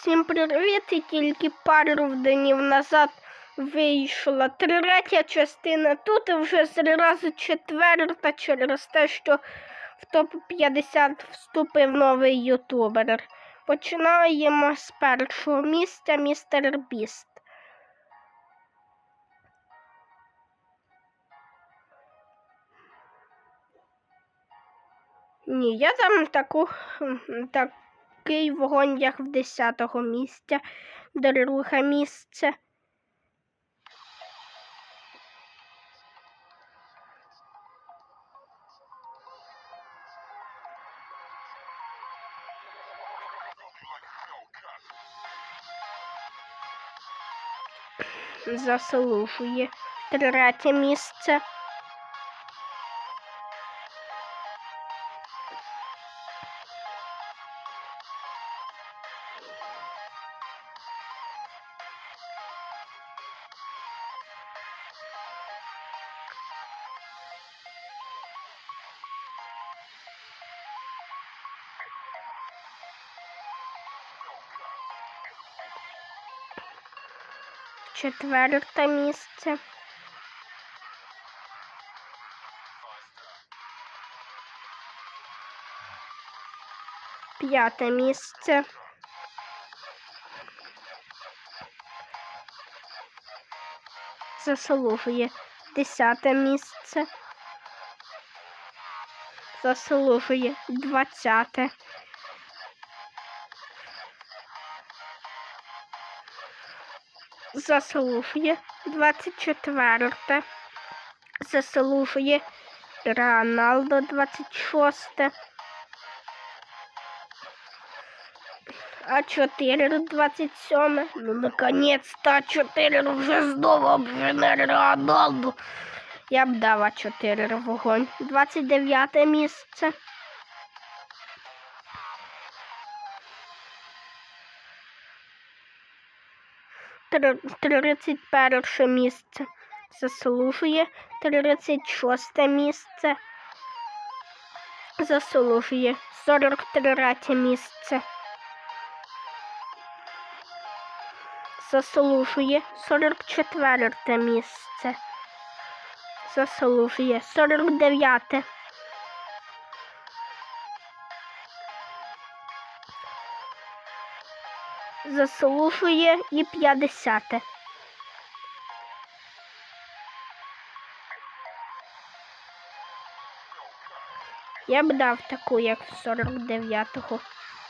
Всім привіт! І тільки пару днів назад вийшла третя частина. Тут і вже зразу четверта через те, що в топ-50 вступив новий ютубер. Починаємо з першого місця містер Біст. Ні, я там таку хм, такий вогонь, як в 10-го місця, друге місце. Заслужує третє місце. Четверте місце. П'яте місце. Заслужує десяте місце. Заслужує двадцяте. Заслужує 24. Заслужує Роналдо 26. А 4 27. Ну, наконец-то а 4 вже знову обжене Роналду. Я б дала 4 вогонь. 29 місце. 31 місце. Заслужує 36 місце. Заслужує 43 місце. Заслужує 44 місце. Заслужує 49 заслухує і п'ятдесяте. Я б дав таку, як 49-го.